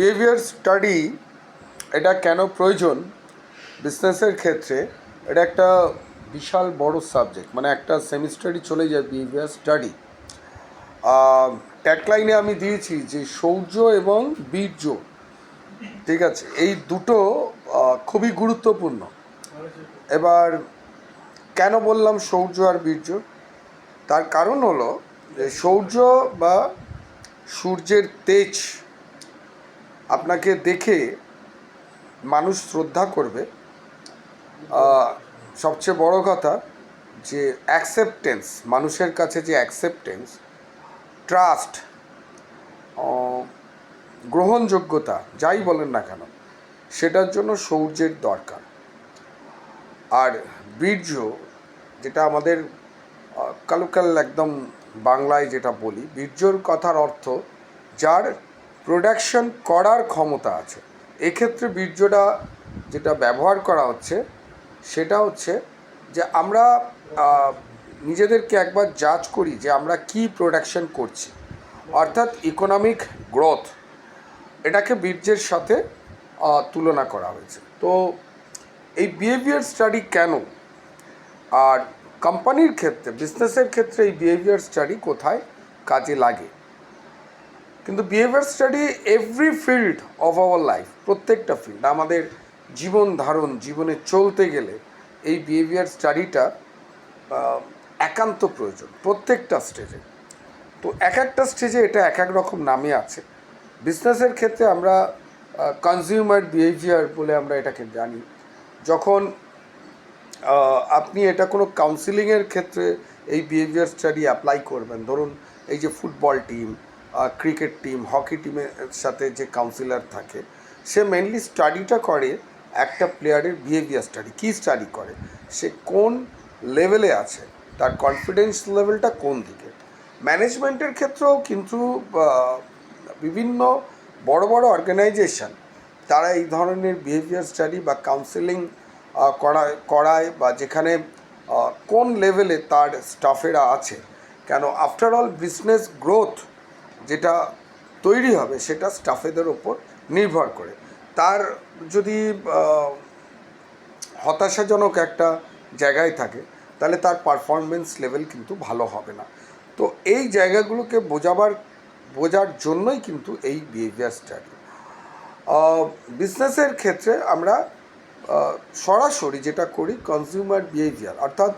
Behaviour study, এটা কেন প্রয়োজন? বিজনেসের ক্ষেত্রে এটা একটা বিশাল বড় সাবজেক্ট মানে একটা সেমিস্টারই চলে যায় বিহেভিয়ার স্টাডি। ট্যাগলাইনে আমি দিয়েছি যে সৌর্য এবং বীর্য, ঠিক আছে? এই দুটো খুবই গুরুত্বপূর্ণ। এবার, কেন বললাম শৌর্য আর বীর্য? তার কারণ হলো যে শৌর্য বা সূর্যের তেজ আপনাকে দেখে মানুষ শ্রদ্ধা করবে। সবচেয়ে বড় কথা যে অ্যাকসেপ্টেন্স মানুষের কাছে যে অ্যাকসেপ্টেন্স ট্রাস্ট গ্রহণযোগ্যতা, যাই বলেন না কেন, সেটার জন্য সৌর্যের দরকার। আর বীর্য, যেটা আমাদের কালুকাল একদম বাংলায় যেটা বলি, বীর্যর কথার অর্থ যার প্রোডাকশন করার ক্ষমতা আছে। এক্ষেত্রে বীর্যটা যেটা ব্যবহার করা হচ্ছে, সেটা হচ্ছে যে আমরা নিজেদেরকে একবার জাজ করি যে আমরা কি প্রোডাকশন করছি। অর্থাৎ ইকোনমিক গ্রোথ এটাকে বীর্যের সাথে তুলনা করা হয়েছে। তো এই বিহেভিয়ার স্টাডি কেন? আর কোম্পানির ক্ষেত্রে বিজনেসের ক্ষেত্রে এই বিহেভিয়ার স্টাডি কোথায় কাজে লাগে? কিন্তু behaviour study every field of our life প্রত্যেকটা ফিল্ড আমাদের জীবন ধারণ, জীবনে চলতে গেলে এই বিহেভিয়ার স্টাডিটা একান্ত প্রয়োজন, প্রত্যেকটা স্টেজে তো এক একটা স্টেজে এটা এক এক রকম নামে আছে। বিজনেসের ক্ষেত্রে আমরা কনজিউমার বিহেভিয়ার বলে আমরা এটাকে জানি। যখন আপনি এটা কোনো কাউন্সিলিংয়ের ক্ষেত্রে এই বিহেভিয়ার স্টাডি অ্যাপ্লাই করবেন, ধরুন এই যে football team cricket team hockey টিমের সাথে যে কাউন্সিলর থাকে, সে মেনলি স্টাডিটা করে একটা প্লেয়ারের বিহেভিয়ার স্টাডি কী স্টাডি করে, সে কোন লেভেলে আছে, তার কনফিডেন্স লেভেলটা কোন দিকে। ম্যানেজমেন্টের ক্ষেত্রেও কিন্তু বিভিন্ন বড় বড় অর্গানাইজেশন তারা এই ধরনের বিহেভিয়ার স্টাডি বা কাউন্সেলিং করায় করায় বা যেখানে কোন লেভেলে তার স্টাফেরা আছে। কেন আফটার অল বিজনেস গ্রোথ যেটা তৈরি হবে সেটা স্টাফেদের ওপর নির্ভর করে। তার যদি হতাশাজনক একটা জায়গায় থাকে, তাহলে তার পারফরমেন্স লেভেল কিন্তু ভালো হবে না। তো এই জায়গাগুলোকে বোঝাবার, বোঝার জন্যই কিন্তু এই বিহেভিয়ার স্টাডি বিজনেসের ক্ষেত্রে আমরা সরাসরি যেটা করি কনজিউমার বিহেভিয়ার অর্থাৎ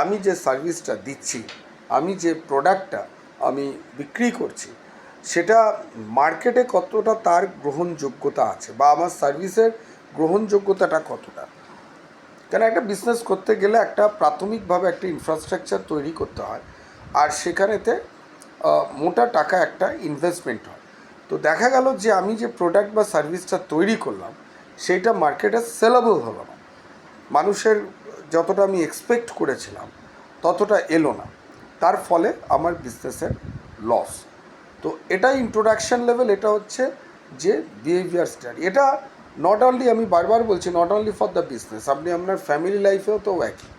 আমি যে সার্ভিসটা দিচ্ছি, আমি যে প্রোডাক্টটা আমি বিক্রি করছি সেটা মার্কেটে কতটা তার গ্রহণযোগ্যতা আছে বা আমার সার্ভিসের গ্রহণযোগ্যতাটা কতটা? কেন একটা বিজনেস করতে গেলে একটা প্রাথমিকভাবে একটা ইনফ্রাস্ট্রাকচার তৈরি করতে হয় আর সেখানেতে মোটা টাকা একটা ইনভেস্টমেন্ট হয়। তো দেখা গেল যে আমি যে প্রোডাক্ট বা সার্ভিসটা তৈরি করলাম সেইটা মার্কেটে সেলেবল হলো না। মানুষের যতটা আমি এক্সপেক্ট করেছিলাম, ততটা এলো না। তার ফলে আমার বিজনেসের লস তো এটা ইন্ট্রোডাকশন লেভেল এটা হচ্ছে যে বিহেভিয়ার স্টাডি এটা নট অনলি আমি বারবার বলছি not only for the business আপনি আপনার ফ্যামিলি লাইফেও তো একই।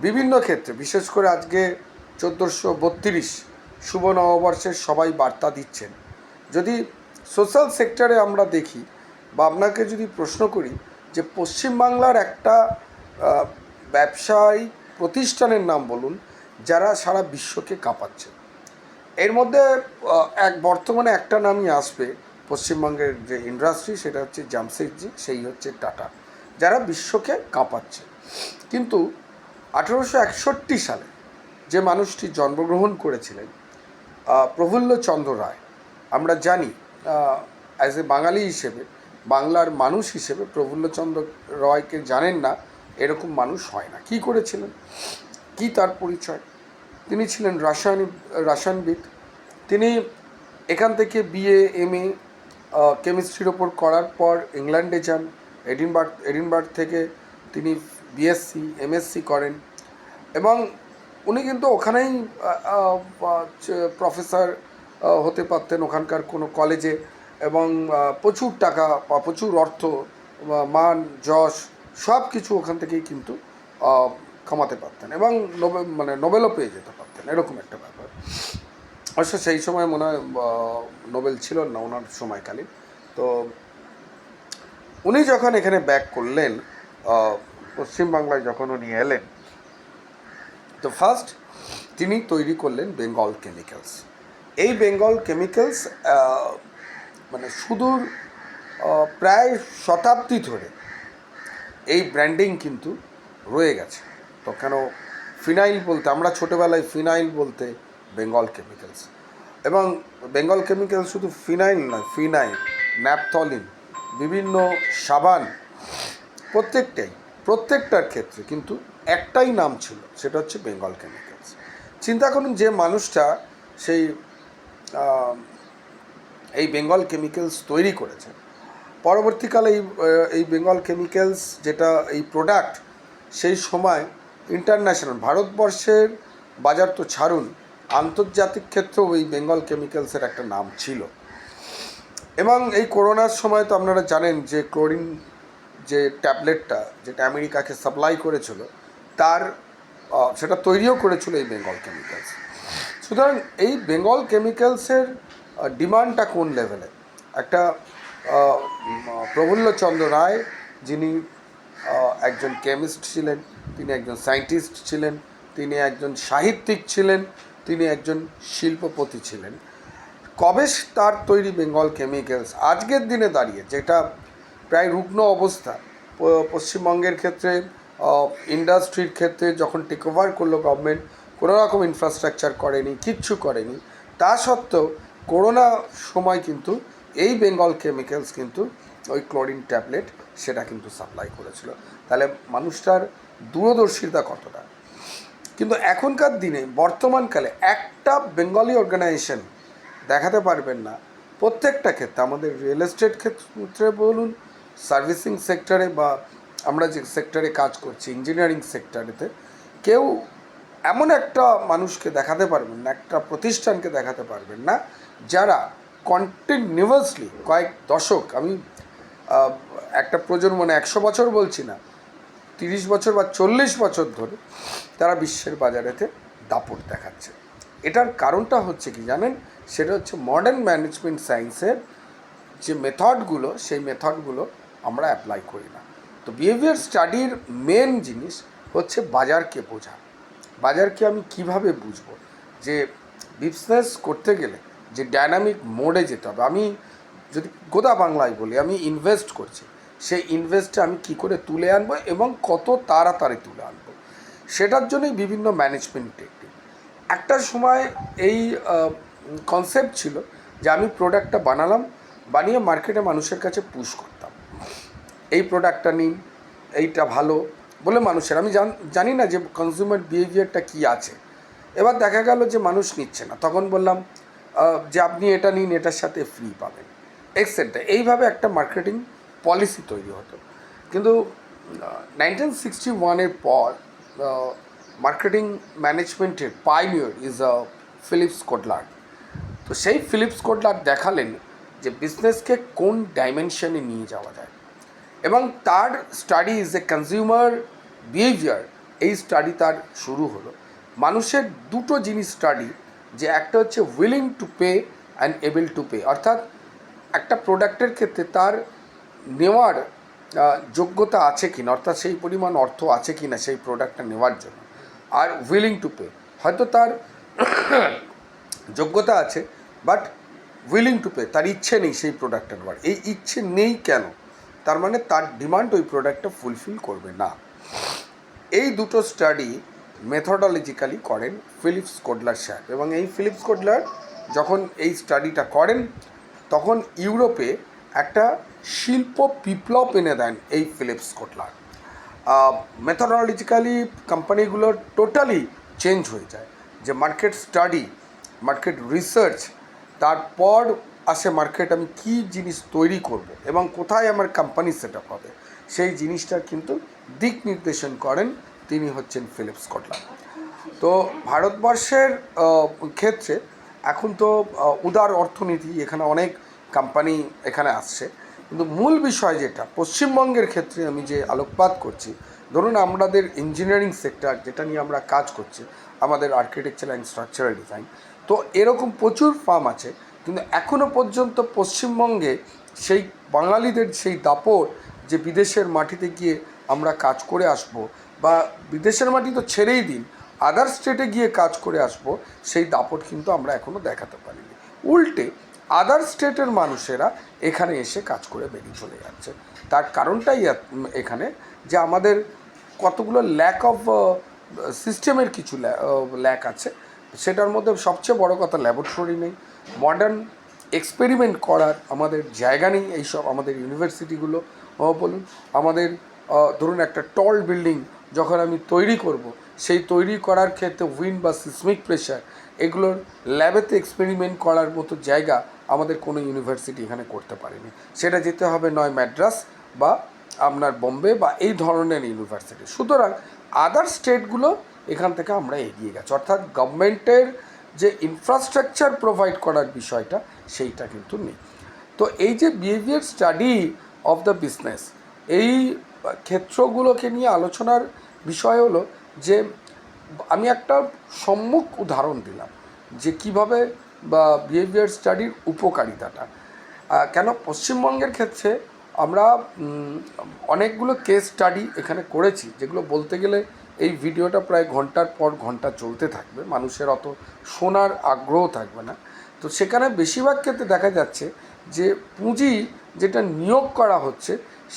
বিভিন্ন ক্ষেত্রে বিশেষ করে আজকে চোদ্দোশো বত্রিশ শুভ নববর্ষের সবাই বার্তা দিচ্ছেন। যদি সোশ্যাল সেক্টরে আমরা দেখি বা আপনাকে যদি প্রশ্ন করি যে পশ্চিমবাংলার একটা আহ, ব্যবসায়িক প্রতিষ্ঠানের নাম বলুন যারা সারা বিশ্বকে কাঁপাচ্ছে। এর মধ্যে এক বর্তমানে একটা নামই আসবে, পশ্চিমবঙ্গের যে ইন্ডাস্ট্রি সেটা হচ্ছে জামশেদজি, সেই হচ্ছে টাটা, যারা বিশ্বকে কাঁপাচ্ছে। কিন্তু আঠেরোশো একষট্টি সালে যে মানুষটি জন্মগ্রহণ করেছিলেন প্রফুল্লচন্দ্র রায়, আমরা জানি অ্যাজ এ বাঙালি হিসেবে, বাংলার মানুষ হিসেবে প্রফুল্লচন্দ্র রায়কে জানেন না, এরকম মানুষ হয় না। কি করেছিলেন? কি তার পরিচয়? তিনি ছিলেন রাসায়নিক রাসায়নবিদ। তিনি এখান থেকে বিএ এম এ কেমিস্ট্রির ওপর করার পর ইংল্যান্ডে যান। এডিনবার্গ এডিনবার্গ থেকে তিনি বিএসসি এমএসসি করেন। এবং উনি কিন্তু ওখানেই প্রফেসর হতে পারতেন ওখানকার কোনো কলেজে এবং প্রচুর টাকা বা প্রচুর অর্থ মান, যশ সব কিছু ওখান থেকেই কিন্তু কামাতে পারতেন এবং নোবেল মানে নোবেলও পেয়ে যেতে পারতেন, এরকম একটা ব্যাপার। অবশ্য সেই সময় মনে হয় নোবেল ছিল না ওনার সময়কালীন। তো উনি যখন এখানে ব্যাক করলেন পশ্চিমবাংলায় যখন উনি এলেন, তো ফার্স্ট তিনি তৈরি করলেন বেঙ্গল কেমিক্যালস এই বেঙ্গল কেমিক্যালস মানে সুদূর প্রায় শতাব্দী ধরে এই ব্র্যান্ডিং কিন্তু রয়ে গেছে। তো কেন ফিনাইল বলতে, আমরা ছোটোবেলায় ফিনাইল বলতে বেঙ্গল কেমিক্যালস এবং বেঙ্গল কেমিক্যাল শুধু ফিনাইল নয়, ফিনাইল, ন্যাপথলিন, বিভিন্ন সাবান, প্রত্যেকটাই, প্রত্যেকটার ক্ষেত্রে কিন্তু একটাই নাম ছিল, সেটা হচ্ছে বেঙ্গল কেমিক্যালস চিন্তা করুন যে মানুষটা সেই এই বেঙ্গল কেমিক্যালস তৈরি করেছে। পরবর্তীকালে এই এই বেঙ্গল কেমিক্যালস যেটা, এই প্রোডাক্ট সেই সময় ইন্টারন্যাশনাল, ভারতবর্ষের বাজার তো ছাড়ুন, আন্তর্জাতিক ক্ষেত্রেও এই বেঙ্গল কেমিক্যালসের একটা নাম ছিল। এবং এই করোনার সময় তো আপনারা জানেন যে ক্লোরিন যে ট্যাবলেটটা, যেটা আমেরিকাকে সাপ্লাই করেছিল, তার সেটা তৈরিও করেছিল এই বেঙ্গল কেমিক্যালস। সুতরাং এই বেঙ্গল কেমিক্যালসের ডিমান্ডটা কোন লেভেলে? একটা প্রফুল্লচন্দ্র রায় যিনি একজন কেমিস্ট ছিলেন তিনি একজন সায়েন্টিস্ট ছিলেন, তিনি একজন সাহিত্যিক ছিলেন, তিনি একজন শিল্পপতি ছিলেন। কবে তার তৈরি বেঙ্গল কেমিক্যালস? আজকের দিনে দাঁড়িয়ে, যেটা প্রায় রুগ্ন অবস্থা পশ্চিমবঙ্গের ক্ষেত্রে ইন্ডাস্ট্রির ক্ষেত্রে যখন টেক ওভার করল গভর্নমেন্ট কোনো রকম ইনফ্রাস্ট্রাকচার করেনি, কিচ্ছু করেনি। তা সত্ত্বেও করোনা সময় কিন্তু এই বেঙ্গল কেমিক্যালস কিন্তু ওই ক্লোরিন ট্যাবলেট সেটা কিন্তু সাপ্লাই করেছিল। তাহলে মানুষটার দূরদর্শিতা কতটা? কিন্তু এখনকার দিনে, বর্তমানকালে একটা বেঙ্গলি অর্গানাইজেশন দেখাতে পারবেন না। প্রত্যেকটা ক্ষেত্রে, আমাদের রিয়েল এস্টেট ক্ষেত্রে বলুন সার্ভিসিং সেক্টরে বা আমরা যে সেক্টরে কাজ করছি ইঞ্জিনিয়ারিং সেক্টরেতে কেউ এমন একটা মানুষকে দেখাতে পারবেন না, একটা প্রতিষ্ঠানকে দেখাতে পারবেন না, যারা কন্টিনিউয়াসলি কয়েক দশক, আমি একটা প্রজন্ম মানে একশো বছর বলছি না তিরিশ বছর বা চল্লিশ বছর ধরে তারা বিশ্বের বাজারেতে দাপট দেখাচ্ছে। এটার কারণটা হচ্ছে কি জানেন? সেটা হচ্ছে মডার্ন ম্যানেজমেন্ট সায়েন্সের যে মেথডগুলো সেই মেথডগুলো আমরা অ্যাপ্লাই করি না। তো বিহেভিয়ার স্টাডির মেন জিনিস হচ্ছে বাজারকে বোঝা। বাজারকে আমি কীভাবে বুঝব? যে বিজনেস করতে গেলে যে ডায়নামিক মোডে যেতে হবে। আমি যদি গোদা বাংলায় বলি, আমি ইনভেস্ট করছি। সেই ইনভেস্টটা আমি কি করে তুলে আনব এবং কত তাড়াতাড়ি তুলে আনব? সেটার জন্যই বিভিন্ন ম্যানেজমেন্ট টেকনিক একটা সময় এই কনসেপ্ট ছিল যে আমি প্রোডাক্টটা বানালাম, বানিয়ে মার্কেটে মানুষের কাছে পুশ করতাম। এই প্রোডাক্টটা নিন, এইটা ভালো বলে মানুষের। আমি জান না যে কনজিউমার বিহেভিয়ারটা কী আছে। এবার দেখা গেল যে মানুষ নিচ্ছে না। তখন বললাম যে আপনি এটা নিন, এটার সাথে ফ্রি পাবেন এক্সেট্রা এইভাবে একটা মার্কেটিং পলিসি তৈরি হতো। কিন্তু নাইনটিন সিক্সটি ওয়ানের পর মার্কেটিং ম্যানেজমেন্টের pioneer is a Philips Kotler তো সেই ফিলিপস কোটলার দেখালেন যে বিজনেসকে কোন ডাইমেনশনে নিয়ে যাওয়া যায়। এবং তার study is a consumer behaviour এই স্টাডি তার শুরু হলো। মানুষের দুটো জিনিস স্টাডি যে একটা হচ্ছে willing to pay and able to pay অর্থাৎ একটা প্রোডাক্টের ক্ষেত্রে তার নেওয়ার যোগ্যতা আছে কি না অর্থাৎ সেই পরিমাণ অর্থ আছে কি না সেই প্রোডাক্টটা নেওয়ার জন্য, আর উইলিং টু পে হয়তো তার যোগ্যতা আছে বাট উইলিং টু পে তার ইচ্ছে নেই সেই প্রোডাক্টটা নেওয়ার। এই ইচ্ছে নেই কেন? তার মানে তার ডিমান্ড ওই প্রোডাক্টটা ফুলফিল করবে না। এই দুটো স্টাডি মেথডোলজিক্যালি করেন ফিলিপস কোডলার সাহেব এবং এই ফিলিপস কোডলার যখন এই স্টাডিটা করেন, তখন ইউরোপে একটা শিল্প বিপ্লব এনে দেন এই ফিলিপস কোটলার। মেথডোলজিক্যালি কোম্পানিগুলো টোটালি চেঞ্জ হয়ে যায়। যে মার্কেট স্টাডি মার্কেট রিসার্চ তারপর আসে মার্কেট আমি কী জিনিস তৈরি করব এবং কোথায় আমার কোম্পানি সেট আপ হবে। সেই জিনিসটার কিন্তু দিক নির্দেশন করেন তিনি হচ্ছেন ফিলিপস কটলার। তো ভারতবর্ষের ক্ষেত্রে এখন তো উদার অর্থনীতি, এখানে অনেক কোম্পানি এখানে আসছে। কিন্তু মূল বিষয় যেটা, পশ্চিমবঙ্গের ক্ষেত্রে আমি যে আলোকপাত করছি, ধরুন আমাদের ইঞ্জিনিয়ারিং সেক্টর যেটা নিয়ে আমরা কাজ করছি, আমাদের আর্কিটেকচার অ্যান্ড স্ট্রাকচারাল ডিজাইন তো এরকম প্রচুর ফার্ম আছে, কিন্তু এখনও পর্যন্ত পশ্চিমবঙ্গে সেই বাঙালিদের সেই দাপট যে বিদেশের মাটিতে গিয়ে আমরা কাজ করে আসব বা বিদেশের মাটি তো ছেড়েই দিন আদার স্টেটে গিয়ে কাজ করে আসব, সেই দাপট কিন্তু আমরা এখনও দেখাতে পারিনি। উল্টে আদার স্টেটের মানুষেরা এখানে এসে কাজ করে বেরিয়ে চলে যাচ্ছে। তার কারণটাই এখানে যে আমাদের কতগুলো ল্যাক অফ সিস্টেমের কিছু ল্যাক আছে। সেটার মধ্যে সবচেয়ে বড় কথা ল্যাবরেটরি নেই। মডার্ন এক্সপেরিমেন্ট করার আমাদের জায়গা নেই এইসব আমাদের ইউনিভার্সিটিগুলো বলুন, আমাদের ধরুন একটা টল বিল্ডিং যখন আমি তৈরি করব, সেই তৈরি করার ক্ষেত্রে উইন্ড বা সিসমিক প্রেশার এগুলোর ল্যাবেতে এক্সপেরিমেন্ট করার মতো জায়গা আমাদের কোনো ইউনিভার্সিটি এখানে করতে পারেনি। সেটা যেতে হবে নয় ম্যাড্রাস বা আপনার বোম্বে বা এই ধরনের ইউনিভার্সিটি সুতরাং আদার স্টেটগুলো এখান থেকে আমরা এগিয়ে গেছি। অর্থাৎ গভর্নমেন্টের যে ইনফ্রাস্ট্রাকচার প্রোভাইড করার বিষয়টা, সেইটা কিন্তু নেই। তো এই যে behaviour study of the business এই ক্ষেত্রগুলোকে নিয়ে আলোচনার বিষয় হলো যে, আমি একটা সম্মুখ উদাহরণ দিলাম যে কীভাবে বা বিহেভিয়ার স্টাডির উপকারিতাটা। কেন পশ্চিমবঙ্গের ক্ষেত্রে আমরা অনেকগুলো কেস স্টাডি এখানে করেছি, যেগুলো বলতে গেলে এই ভিডিওটা প্রায় ঘণ্টার পর ঘণ্টা চলতে থাকবে, মানুষের অত শোনার আগ্রহ থাকবে না। তো সেখানে বেশিরভাগ ক্ষেত্রে দেখা যাচ্ছে যে পুঁজি যেটা নিয়োগ করা হচ্ছে,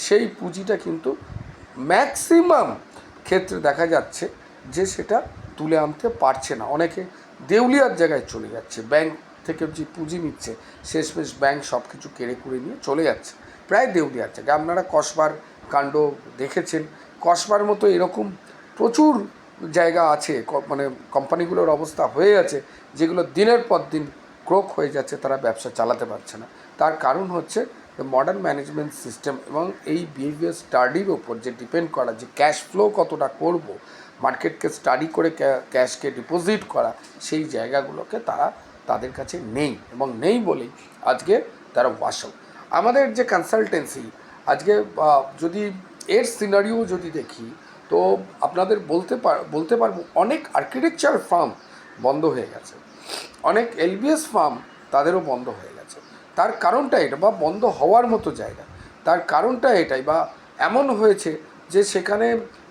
সেই পুঁজিটা কিন্তু ম্যাক্সিমাম ক্ষেত্রে দেখা যাচ্ছে যে সেটা তুলে আনতে পারছে না। অনেকে দেউলিয়ার জায়গায় চলে যাচ্ছে। ব্যাংক থেকে যে পুঁজি নিচ্ছে, শেষমেশ ব্যাংক সব কিছু কেড়ে কুড়ে নিয়ে চলে যাচ্ছে। প্রায় দেউলিয়ার জায়গায়। আপনারা কসবার কাণ্ড দেখেছেন। কসবার মতো এরকম প্রচুর জায়গা আছে মানে কোম্পানিগুলোর অবস্থা হয়ে আছে, যেগুলো দিনের পর দিন ক্রোক হয়ে যাচ্ছে, তারা ব্যবসা চালাতে পারছে না। তার কারণ হচ্ছে মডার্ন ম্যানেজমেন্ট সিস্টেম এবং এই বিহেভিয়ার স্টাডির ওপর যে ডিপেন্ড করা যে ক্যাশ ফ্লো কতটা করব মার্কেটকে স্টাডি করে ক্যাশকে ডিপোজিট করা, সেই জায়গাগুলোকে তারা তাদের কাছে নেই এবং নেই বলেই আজকে তারা ওয়াশল আমাদের যে কনসালটেন্সি আজকে যদি এর সিনারিও যদি দেখি, তো আপনাদের বলতে পার, বলতে পারব অনেক আর্কিটেকচার ফার্ম বন্ধ হয়ে গেছে। অনেক এলবিএস ফার্ম তাদেরও বন্ধ হয়ে গেছে। তার কারণটা এটা বা বন্ধ হওয়ার মতো জায়গা। তার কারণটা এটাই বা এমন হয়েছে যে সেখানে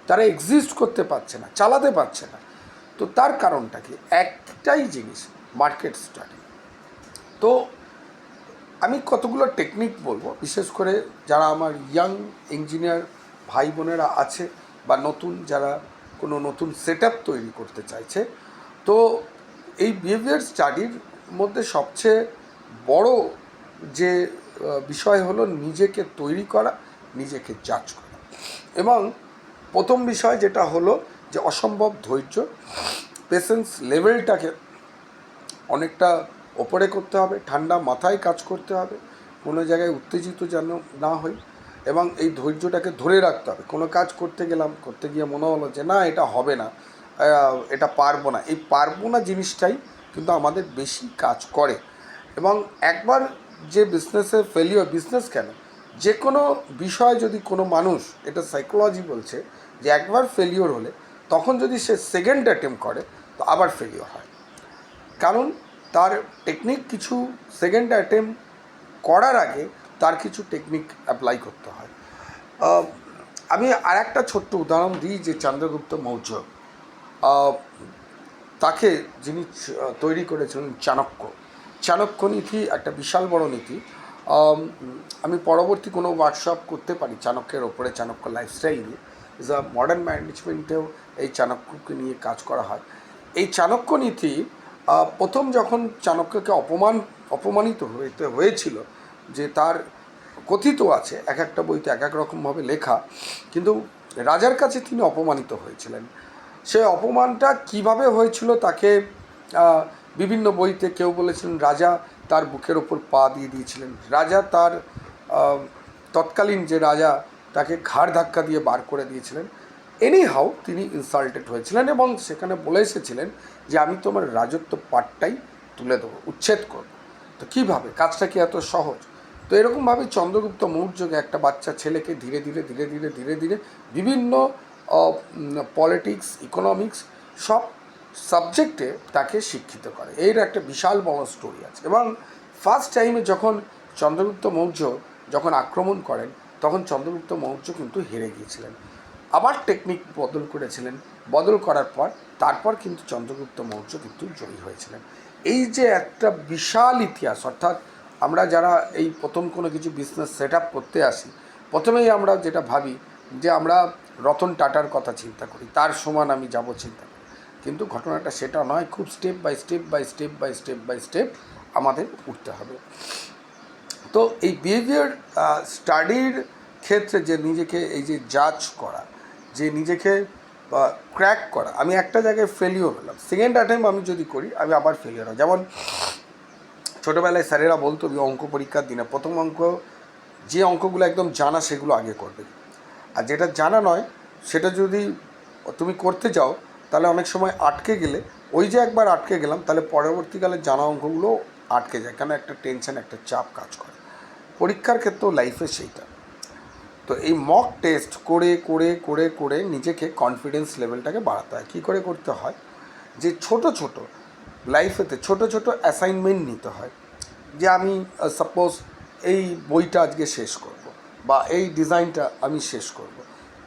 তারা এক্সিস্ট করতে পারছে না, চালাতে পারছে না। তো তার কারণটা কি? একটাই জিনিস মার্কেট স্টাডি তো আমি কতগুলো টেকনিক বলব, বিশেষ করে যারা আমার ইয়াং ইঞ্জিনিয়ার ভাই বোনেরা আছে বা নতুন যারা কোনো নতুন সেট তৈরি করতে চাইছে, তো এই বিহেভিয়ার স্টাডির মধ্যে সবচেয়ে বড় যে বিষয় হলো নিজেকে তৈরি করা, নিজেকে জাজ করা। এবং প্রথম বিষয় যেটা হলো যে অসম্ভব ধৈর্য পেশেন্স লেভেলটাকে অনেকটা ওপরে করতে হবে, ঠান্ডা মাথায় কাজ করতে হবে, কোনো জায়গায় উত্তেজিত যেন না হই এবং এই ধৈর্যটাকে ধরে রাখতে হবে। কোনো কাজ করতে গেলাম, করতে গিয়ে মনে হলো যে না, এটা হবে না এটা পারব না। এই পারব না জিনিসটাই কিন্তু আমাদের বেশি কাজ করে এবং একবার যে বিজনেসে ফেলিওর বিজনেস কেন? যে কোনো বিষয় যদি কোনো মানুষ, এটা সাইকোলজি বলছে যে একবার ফেলিওর হলে, তখন যদি সে সেকেন্ড অ্যাটেম্প করে, তো আবার ফেলিওর হয়। কারণ তার টেকনিক কিছু সেকেন্ড অ্যাটেম্প করার আগে তার কিছু টেকনিক অ্যাপ্লাই করতে হয়। আমি আর একটা ছোট্ট উদাহরণ দিই যে চন্দ্রগুপ্ত মৌর্য। তাকে যিনি তৈরি করেছিলেন চাণক্য। চাণক্য নীতি একটা বিশাল বড় নীতি। আমি পরবর্তী কোনো ওয়ার্কশপ করতে পারি চাণক্যের ওপরে, চাণক্য লাইফস্টাইল নিয়ে। ইজ আ মডার্ন ম্যানেজমেন্টেও এই চাণক্যকে নিয়ে কাজ করা হয়। এই চাণক্য নীতি প্রথম যখন চাণক্যকে অপমান, অপমানিত হইতে হয়েছিল যে তার কথিত আছে, এক একটা বইতে এক এক রকমভাবে লেখা, কিন্তু রাজার কাছে তিনি অপমানিত হয়েছিলেন। সে অপমানটা কীভাবে হয়েছিল তাকে বিভিন্ন বইতে কেউ বলেছিলেন, রাজা তার বুকের ওপর পা দিয়ে দিয়েছিলেন। রাজা তার তৎকালীন যে রাজা তাকে ঘাড় ধাক্কা দিয়ে বার করে দিয়েছিলেন। এনি হাউ তিনি ইনসাল্টেড হয়েছিলেন এবং সেখানে বলে এসেছিলেন যে, আমি তোমার রাজত্ব পাটটাই তুলে দেবো, উচ্ছেদ করব। তো কীভাবে? কাজটা কি এত সহজ? তো এরকমভাবে চন্দ্রগুপ্ত মৌর্যকে একটা বাচ্চা ছেলেকে ধীরে ধীরে ধীরে ধীরে ধীরে ধীরে বিভিন্ন পলিটিক্স ইকোনমিক্স সব সাবজেক্টে তাকে শিক্ষিত করে। এর একটা বিশাল বড় স্টোরি আছে। এবং ফার্স্ট টাইমে যখন চন্দ্রগুপ্ত মৌর্য যখন আক্রমণ করেন তখন চন্দ্রগুপ্ত মৌর্য কিন্তু হেরে গিয়েছিলেন। আবার টেকনিক বদল করেছিলেন। বদল করার পর তারপর কিন্তু চন্দ্রগুপ্ত মৌর্য কিন্তু জয়ী হয়েছিলেন। এই যে একটা বিশাল ইতিহাস, অর্থাৎ আমরা যারা এই প্রথম কোনো কিছু বিজনেস সেট আপ করতে আসি, প্রথমেই আমরা যেটা ভাবি যে আমরা রতন টাটার কথা চিন্তা করি, তার সমান আমি যাব চিন্তা করি। কিন্তু ঘটনাটা সেটা নয়, খুব step by step by step by step by step আমাদের উঠতে হবে। তো এই বিহেভিয়ার স্টাডির ক্ষেত্রে যে নিজেকে এই যে জাজ করা, যে নিজেকে ক্র্যাক করা, আমি একটা জায়গায় ফেলিওর হলাম। সেকেন্ড অ্যাটেম্প আমি যদি করি, আমি আবার ফেলিওর হয় যেমন ছোটোবেলায় স্যারেরা বলতো অঙ্ক পরীক্ষার দিনে প্রথম অঙ্ক, যে অঙ্কগুলো একদম জানা সেগুলো আগে করবে। আর যেটা জানা নয়, সেটা যদি তুমি করতে যাও, তাহলে অনেক সময় আটকে গেলে, ওই যে একবার আটকে গেলাম, তাহলে পরবর্তীকালে জানা অঙ্কগুলো আটকে যায়। কেন? একটা টেনশন একটা চাপ কাজ করে। পরীক্ষার ক্ষেত্রেও লাইফে সেইটা। তো এই মক টেস্ট করে করে করে করে নিজেকে কনফিডেন্স লেভেলটাকে বাড়াতে হয়। কী করে করতে হয়? যে ছোট ছোট লাইফেতে ছোট ছোট অ্যাসাইনমেন্ট নিতে হয়। যে আমি সাপোজ এই বইটা আজকে শেষ করব বা এই ডিজাইনটা আমি শেষ করব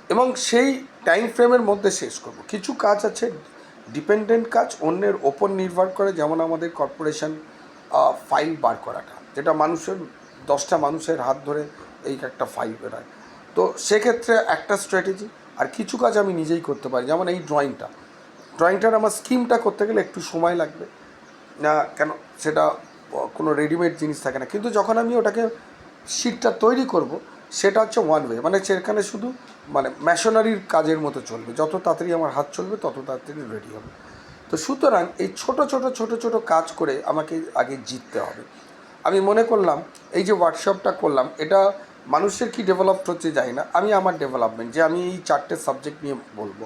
এবং সেই টাইম ফ্রেমের মধ্যে শেষ করব। কিছু কাজ আছে ডিপেন্ডেন্ট কাজ, অন্যের ওপর নির্ভর করে যেমন আমাদের কর্পোরেশন ফাইল বার করাটা। যেটা মানুষের, দশটা মানুষের হাত ধরে এই একটা ফাইল বেরোয়। তো সেক্ষেত্রে একটা স্ট্র্যাটেজি আর কিছু কাজ আমি নিজেই করতে পারি। যেমন এই ড্রয়িংটা ড্রয়িংটার আমার স্কিমটা করতে গেলে একটু সময় লাগবে। না, কেন? সেটা কোনো রেডিমেড জিনিস থাকে না। কিন্তু যখন আমি ওটাকে শিটটা তৈরি করব, সেটা হচ্ছে ওয়ান ওয়ে মানে সেখানে শুধু মানে মেশনারির কাজের মতো চলবে। যত তাড়াতাড়ি আমার হাত চলবে, তত তাড়াতাড়ি রেডি হবে। তো সুতরাং এই ছোট ছোট ছোট ছোট কাজ করে আমাকে আগে জিততে হবে। আমি মনে করলাম, এই যে ওয়ার্কশপটা করলাম, এটা মানুষের কি ডেভেলপ হচ্ছে জানি না। আমি আমার ডেভেলপমেন্ট যে আমি এই চারটে সাবজেক্ট নিয়ে বলব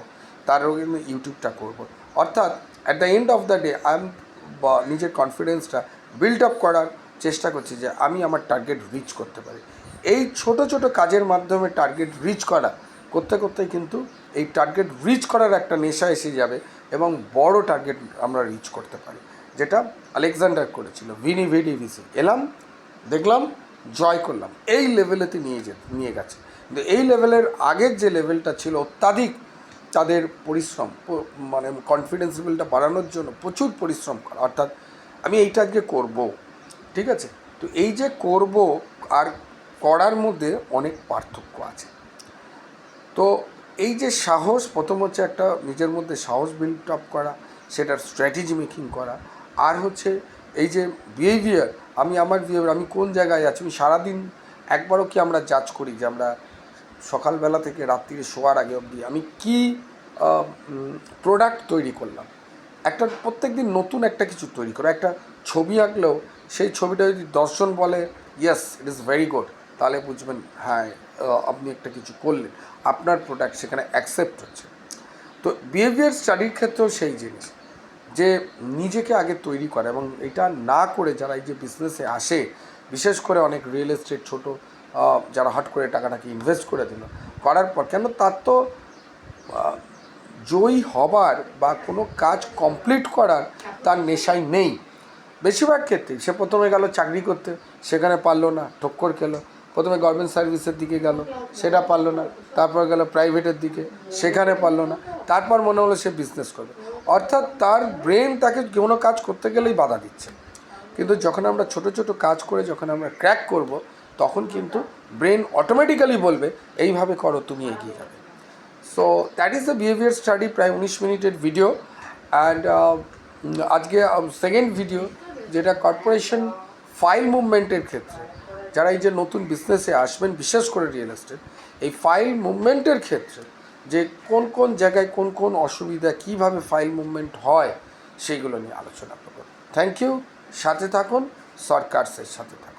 তারও আমি ইউটিউবটা করব। অর্থাৎ at the end of the day I am নিজের কনফিডেন্সটা বিল্ড আপ করার চেষ্টা করছি যে আমি আমার টার্গেট রিচ করতে পারি। এই ছোট ছোট কাজের মাধ্যমে টার্গেট রিচ করা, করতে করতে কিন্তু এই টার্গেট রিচ করার একটা নেশা এসে যাবে এবং বড় টার্গেট আমরা রিচ করতে পারি। যেটা আলেকজান্ডার করেছিল, ভিনি ভিডি ভিসি এলাম, দেখলাম জয় করলাম। এই লেভেলেতে নিয়ে যে নিয়ে গেছে। কিন্তু এই লেভেলের আগের যে লেভেলটা ছিল অত্যাধিক তাদের পরিশ্রম মানে কনফিডেন্স লেভেলটা বাড়ানোর জন্য প্রচুর পরিশ্রম করা। অর্থাৎ আমি এইটা আজকে করব। ঠিক আছে? তো এই যে করব আর করার মধ্যে অনেক পার্থক্য আছে। তো এই যে সাহস, প্রথম হচ্ছে একটা নিজের মধ্যে সাহস বিল্ড আপ করা, সেটার স্ট্র্যাটেজি মেকিং করা, আর হচ্ছে এই যে বিহেভিয়ার আমি আমার আমি কোন জায়গায় আছি, আমি সারাদিন একবারও কি আমরা জাজ করি যে আমরা সকালবেলা থেকে রাত্রিরে শোয়ার আগে অবধি আমি কি প্রোডাক্ট তৈরি করলাম? একটা প্রত্যেক দিন নতুন একটা কিছু তৈরি করো। একটা ছবি আঁকলেও সেই ছবিটা যদি দশজন বলে yes it is very good তাহলে বুঝবেন হ্যাঁ আপনি একটা কিছু করলেন। আপনার প্রোডাক্ট সেখানে অ্যাকসেপ্ট হচ্ছে। তো বিহেভিয়ার স্টাডির ক্ষেত্রেও সেই জিনিস। যে নিজেকে আগে তৈরি করা এবং এটা না করে যারা এই যে বিজনেসে আসে, বিশেষ করে অনেক রিয়েল এস্টেট ছোটো যারা হট করে টাকাটাকে ইনভেস্ট করে দিল, করার পর কেন তার তো জয়ী হবার বা কোনো কাজ কমপ্লিট করার তার নেশাই নেই। বেশিরভাগ ক্ষেত্রে সে প্রথমে গেল চাকরি করতে, সেখানে পারল না, ঠক্কর খেলো, প্রথমে গভর্নমেন্ট সার্ভিসের দিকে গেল, সেটা পারল না, তারপর গেল প্রাইভেটের দিকে, সেখানে পারল না, তারপর মনে হলো সে বিজনেস করবে। অর্থাৎ তার ব্রেন তাকে কোনো কাজ করতে গেলেই বাধা দিচ্ছে। কিন্তু যখন আমরা ছোট ছোট কাজ করে যখন আমরা ক্র্যাক করব, তখন কিন্তু ব্রেন অটোমেটিক্যালি বলবে, এইভাবে করো, তুমি এগিয়ে যাবে। So that is the behaviour study প্রায় উনিশ মিনিটের ভিডিও অ্যান্ড আজকে সেকেন্ড ভিডিও যেটা কর্পোরেশন ফাইল মুভমেন্টের ক্ষেত্রে, যারা এই যে নতুন বিজনেসে আসবেন, বিশেষ করে রিয়েল এস্টেট এই ফাইল মুভমেন্টের ক্ষেত্রে যে কোন কোন জায়গায় কোন কোন অসুবিধা, কীভাবে ফাইল মুভমেন্ট হয়, সেইগুলো নিয়ে আলোচনা করব। থ্যাংক ইউ সাথে থাকুন সরকারসের সাথে থাকুন।